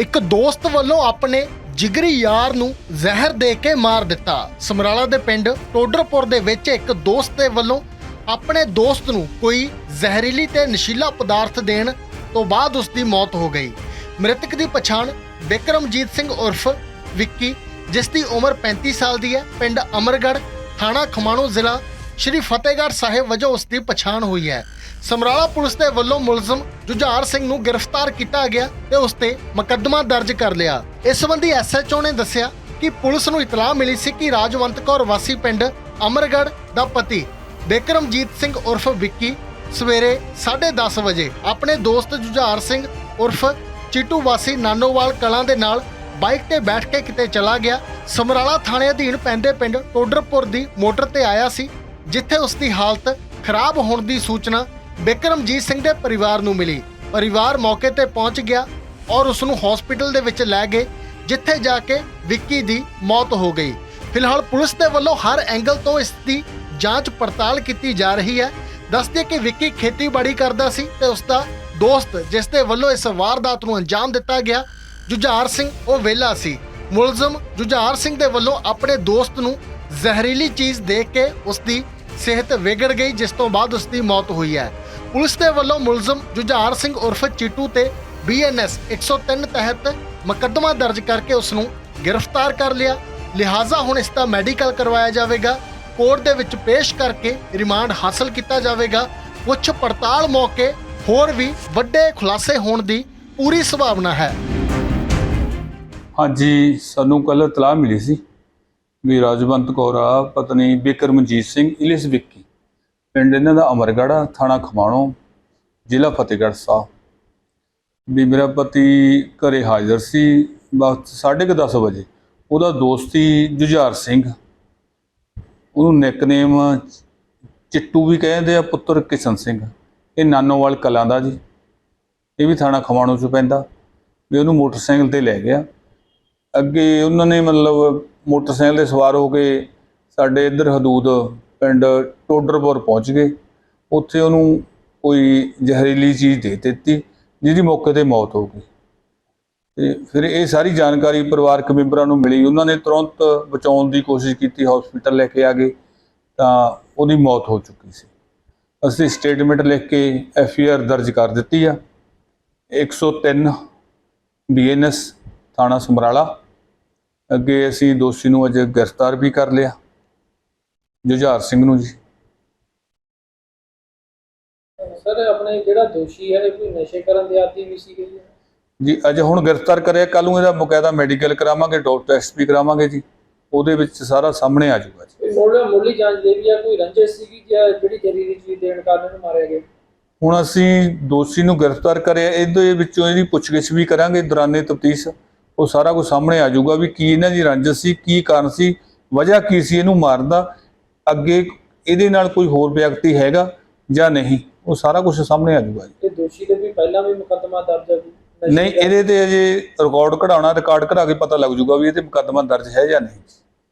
ਇੱਕ ਦੋਸਤ ਵੱਲੋਂ ਆਪਣੇ ਜਿਗਰੀ ਯਾਰ ਨੂੰ ਜ਼ਹਿਰ ਦੇ ਕੇ ਮਾਰ ਦਿੱਤਾ। ਸਮਰਾਲਾ ਦੇ ਪਿੰਡ ਟੋਡਰਪੁਰ ਦੇ ਵਿੱਚ ਇੱਕ ਦੋਸਤ ਦੇ ਵੱਲੋਂ ਆਪਣੇ ਦੋਸਤ ਨੂੰ ਕੋਈ ਜ਼ਹਿਰੀਲੀ ਤੇ ਨਸ਼ੀਲਾ ਪਦਾਰਥ ਦੇਣ ਤੋਂ ਬਾਅਦ ਉਸ ਦੀ ਮੌਤ ਹੋ ਗਈ। ਮ੍ਰਿਤਕ ਦੀ ਪਛਾਣ ਬਿਕਰਮਜੀਤ ਸਿੰਘ ਉਰਫ ਵਿੱਕੀ, ਜਿਸ ਦੀ ਉਮਰ 35 ਸਾਲ ਦੀ ਹੈ, ਪਿੰਡ ਅਮਰਗੜ੍ਹ, ਥਾਣਾ ਖਮਾਣੋ ਜ਼ਿਲ੍ਹਾ ਸ਼੍ਰੀ ਫਤਿਹਗੜ੍ਹ ਸਾਹਿਬ ਵਜੋਂ ਉਸ ਦੀ ਪਛਾਣ ਹੋਈ ਹੈ। ਸਮਰਾਲਾ ਪੁਲਿਸ ਦੇ ਵੱਲੋਂ ਮੁਲਜ਼ਮ ਜੁਝਾਰ ਸਿੰਘ ਨੂੰ ਗ੍ਰਿਫਤਾਰ ਕੀਤਾ ਗਿਆ ਤੇ ਉਸ ਤੇ ਮੁਕੱਦਮਾ ਦਰਜ ਕਰ ਲਿਆ। ਇਸ ਸੰਬੰਧੀ ਐਸਐਚਓ ਨੇ ਦੱਸਿਆ ਕਿ ਪੁਲਿਸ ਨੂੰ ਇਤਲਾਹ ਮਿਲੀ ਸੀ ਕਿ ਰਾਜਵੰਤ ਕੌਰ ਵਾਸੀ ਪਿੰਡ ਅਮਰਗੜ੍ਹ ਦਾ ਪਤੀ ਬਿਕਰਮਜੀਤ ਸਿੰਘ ਉਰਫ ਵਿੱਕੀ ਸਵੇਰੇ 10:30 ਵਜੇ ਆਪਣੇ ਦੋਸਤ ਜੁਝਾਰ ਸਿੰਘ ਉਰਫ ਚਿੱਟੂ ਵਾਸੀ ਨਾਨੋਵਾਲ ਕਲਾਂ ਦੇ ਨਾਲ ਬਾਈਕ ਤੇ ਬੈਠ ਕੇ ਕਿਤੇ ਚਲਾ ਗਿਆ। ਸਮਰਾਲਾ ਥਾਣੇ ਅਧੀਨ ਪੈਂਦੇ ਪਿੰਡ ਟੋਡਰਪੁਰ ਦੀ ਮੋਟਰ ਤੇ ਆਇਆ ਸੀ। ਜਿੱਥੇ ਉਸ ਦੀ ਹਾਲਤ ਖਰਾਬ ਹੋਣ ਦੀ ਸੂਚਨਾ ਬਿਕਰਮਜੀਤ ਸਿੰਘ ਦੇ ਪਰਿਵਾਰ ਨੂੰ ਮਿਲੀ। ਪਰਿਵਾਰ ਮੌਕੇ ਤੇ ਪਹੁੰਚ ਗਿਆ ਔਰ ਉਸ ਨੂੰ ਹਸਪੀਟਲ ਦੇ ਵਿੱਚ ਲੈ ਗਏ, ਜਿੱਥੇ ਜਾ ਕੇ ਵਿੱਕੀ ਦੀ ਮੌਤ ਹੋ ਗਈ। ਫਿਲਹਾਲ ਪੁਲਿਸ ਦੇ ਵੱਲੋਂ ਹਰ ਐਂਗਲ ਤੋਂ ਇਸ ਦੀ ਜਾਂਚ ਪੜਤਾਲ ਕੀਤੀ ਜਾ ਰਹੀ ਹੈ। ਦੱਸਦੇ ਕਿ ਵਿੱਕੀ ਖੇਤੀਬਾੜੀ ਕਰਦਾ ਸੀ ਤੇ ਉਸ ਦਾ ਦੋਸਤ, ਜਿਸ ਦੇ ਵੱਲੋਂ ਇਸ ਵਾਰਦਾਤ ਨੂੰ ਅੰਜਾਮ ਦਿੱਤਾ ਗਿਆ, ਜੁਝਾਰ ਸਿੰਘ, ਉਹ ਵਿਹਲਾ ਸੀ। ਮੁਲਜ਼ਮ ਜੁਝਾਰ ਸਿੰਘ ਦੇ ਵੱਲੋਂ ਆਪਣੇ ਦੋਸਤ ਨੂੰ ਜ਼ਹਿਰੀਲੀ ਚੀਜ਼ ਦੇ ਕੇ ਉਸ ਦੀ ਸਿਹਤ ਵਿਗੜ ਗਈ, ਜਿਸ ਤੋਂ ਬਾਅਦ ਉਸ ਦੀ ਮੌਤ ਹੋਈ ਹੈ। ਪੁਲਿਸ ਦੇ ਵੱਲੋਂ ਮੁਲਜ਼ਮ ਜੁਝਾਰ ਸਿੰਘ ਉਰਫ ਚੀਟੂ ਤੇ ਬੀਐਨਐਸ 103 ਤਹਿਤ ਮੁਕੱਦਮਾ ਦਰਜ ਕਰਕੇ ਉਸ ਨੂੰ ਗ੍ਰਿਫਤਾਰ ਕਰ ਲਿਆ। ਲਿਹਾਜ਼ਾ ਹੁਣ ਇਸ ਦਾ ਮੈਡੀਕਲ ਕਰਵਾਇਆ ਜਾਵੇਗਾ। ਕੋਰਟ ਦੇ ਵਿੱਚ ਪੇਸ਼ ਕਰਕੇ ਰਿਮਾਂਡ ਹਾਸਲ ਕੀਤਾ ਜਾਵੇਗਾ। ਪੁੱਛ ਪੜਤਾਲ ਮੌਕੇ ਹੋਰ ਵੀ ਵੱਡੇ ਖੁਲਾਸੇ ਹੋਣ ਦੀ ਪੂਰੀ ਸੰਭਾਵਨਾ ਹੈ। ਹਾਂਜੀ, ਸਾਨੂੰ ਕੱਲ ਇਤਲਾਹ ਮਿਲੀ ਸੀ। ਵੀ ਰਾਜਵੰਤ ਕੌਰ ਆ, ਪਤਨੀ ਬਿਕਰਮਜੀਤ ਸਿੰਘ, ਇਲਿਸ ਵਿੱਕੀ। ਪਿੰਡ ਇਹਨਾਂ ਦਾ ਅਮਰਗੜ੍ਹ ਥਾਣਾ ਖਮਾਣੋ, ਜ਼ਿਲ੍ਹਾ ਫਤਿਹਗੜ੍ਹ ਸਾਹਿਬ। ਵੀ ਮੇਰਾ ਪਤੀ ਘਰੇ ਹਾਜ਼ਰ ਸੀ, ਵਕਤ 10:30 ਵਜੇ। ਉਹਦਾ ਦੋਸਤੀ ਜੁਝਾਰ ਸਿੰਘ। ਉਹਨੂੰ ਨਿਕਨੇਮ ਚਿੱਟੂ ਵੀ ਕਹਿੰਦੇ ਆ, ਪੁੱਤਰ ਕਿਸ਼ਨ ਸਿੰਘ। ਇਹ ਨਾਨੋਵਾਲ ਕਲਾਂ ਦਾ ਜੀ। ਇਹ ਵੀ ਥਾਣਾ ਖਮਾਣੋ ਚ ਪੈਂਦਾ। ਵੀ ਉਹਨੂੰ ਮੋਟਰਸਾਈਕਲ ਤੇ ਲੈ ਗਿਆ। ਅੱਗੇ ਉਹਨਾਂ ਨੇ ਮਤਲਬ ਮੋਟਰਸਾਈਕਲ ਤੇ ਸਵਾਰ ਹੋ ਕੇ ਸਾਡੇ ਇੱਧਰ ਹਦੂਦ ਪਿੰਡ ਟੋਡਰਪੁਰ ਪਹੁੰਚ ਗਏ। ਉੱਥੇ ਉਹਨੂੰ ਕੋਈ ਜ਼ਹਿਰੀਲੀ ਚੀਜ਼ ਦੇ ਦਿੱਤੀ, ਜਿਹਦੀ ਮੌਕੇ ਤੇ ਮੌਤ ਹੋ ਗਈ। ਤੇ ਫਿਰ ਇਹ ਸਾਰੀ ਜਾਣਕਾਰੀ ਪਰਿਵਾਰਕ ਮੈਂਬਰਾਂ ਨੂੰ ਮਿਲੀ। ਉਹਨਾਂ ਨੇ ਤੁਰੰਤ ਬਚਾਉਣ ਦੀ ਕੋਸ਼ਿਸ਼ ਕੀਤੀ, ਹਸਪੀਟਲ ਲੈ ਕੇ ਆ ਗਏ, ਤਾਂ ਉਹਦੀ ਮੌਤ ਹੋ ਚੁੱਕੀ ਸੀ। ਅਸੀਂ ਸਟੇਟਮੈਂਟ ਲਿਖ ਕੇ ਐਫ ਆਈ ਆਰ ਦਰਜ ਕਰ ਦਿੱਤੀ ਆ। 103 ਬੀਐਨਐਸ ਥਾਣਾ ਸਮਰਾਲਾ ਅੱਗੇ ਅਸੀਂ ਦੋਸ਼ੀ ਨੂੰ ਅਜੇ ਗ੍ਰਿਫਤਾਰ ਵੀ ਕਰ ਲਿਆ। ਜੁਝਾਰ ਸਿੰਘ ਨੂੰ ਜੀ। ਸਰ ਆਪਣੇ ਜਿਹੜਾ ਦੋਸ਼ੀ ਹੈ? ਇਹ ਕੋਈ ਨਸ਼ੇ ਕਰਨ ਦੇ ਆਦੀ ਵੀ ਸੀ ਗਈ ਹੈ ਜੀ ਅਜੇ ਹੁਣ ਗ੍ਰਿਫਤਾਰ ਕਰਿਆ। ਕੱਲ ਨੂੰ ਇਹਦਾ ਬਕਾਇਦਾ ਮੈਡੀਕਲ ਕਰਾਵਾਂਗੇ ਡਾਕਟਰ ਟੈਸਟ ਵੀ ਕਰਾਵਾਂਗੇ ਜੀ। ਉਹਦੇ ਵਿੱਚ ਸਾਰਾ ਸਾਹਮਣੇ ਆ ਜਾਊਗਾ ਜੀ। ਮੁੱਢ ਮੁੱਢਲੀ ਜਾਂਚ ਦੇ ਵੀ ਆ ਕੋਈ ਰੰਜਿਸ਼ ਸੀਗੀ ਜਾਂ ਜਿਹੜੀ ਜ਼ਹਿਰੀਲੀ ਚੀਜ਼ ਦੇਣ ਕਾਰਨ ਇਹਨੂੰ ਮਾਰਿਆ ਗਿਆ? ਹੁਣ ਅਸੀਂ ਦੋਸ਼ੀ ਨੂੰ ਗ੍ਰਿਫਤਾਰ ਕਰਿਆ। ਇਹਦੇ ਵਿੱਚੋਂ ਇਹਦੀ ਪੁੱਛਗਿੱਛ ਵੀ ਕਰਾਂਗੇ। ਦੌਰਾਨੇ ਤਫਤੀਸ਼ ਉਹ ਸਾਰਾ ਕੁਝ ਸਾਹਮਣੇ ਆ ਜਾਊਗਾ ਵੀ ਕੀ ਇਹਨਾਂ ਦੀ ਰੰਜਿਸ਼ ਸੀ ਕੀ ਕਾਰਨ ਸੀ ਵਜ੍ਹਾ ਕੀ ਸੀ ਇਹਨੂੰ ਮਾਰਨ ਦਾ ਅੱਗੇ ਇਹਦੇ ਨਾਲ ਕੋਈ ਹੋਰ ਵਿਅਕਤੀ ਹੈਗਾ ਜਾਂ ਨਹੀਂ ਉਹ ਸਾਰਾ ਕੁਝ ਸਾਹਮਣੇ ਆ ਜਾਊਗਾ ਜੀ ਇਹ ਦੋਸ਼ੀ ਦੇ ਵੀ ਪਹਿਲਾਂ ਵੀ ਮੁਕੱਦਮਾ ਦਰਜ ਹੈ ਨਸ਼ੇ ਨਹੀਂ? ਇਹਦੇ ਤੇ ਅਜੇ ਰਿਕਾਰਡ ਕਢਾਉਣਾ ਰਿਕਾਰਡ ਕਢਾ ਕੇ ਪਤਾ ਲੱਗ ਜਾਊਗਾ ਵੀ ਇਹ ਤੇ ਮੁਕੱਦਮਾ ਦਰਜ ਹੈ ਜਾਂ ਨਹੀਂ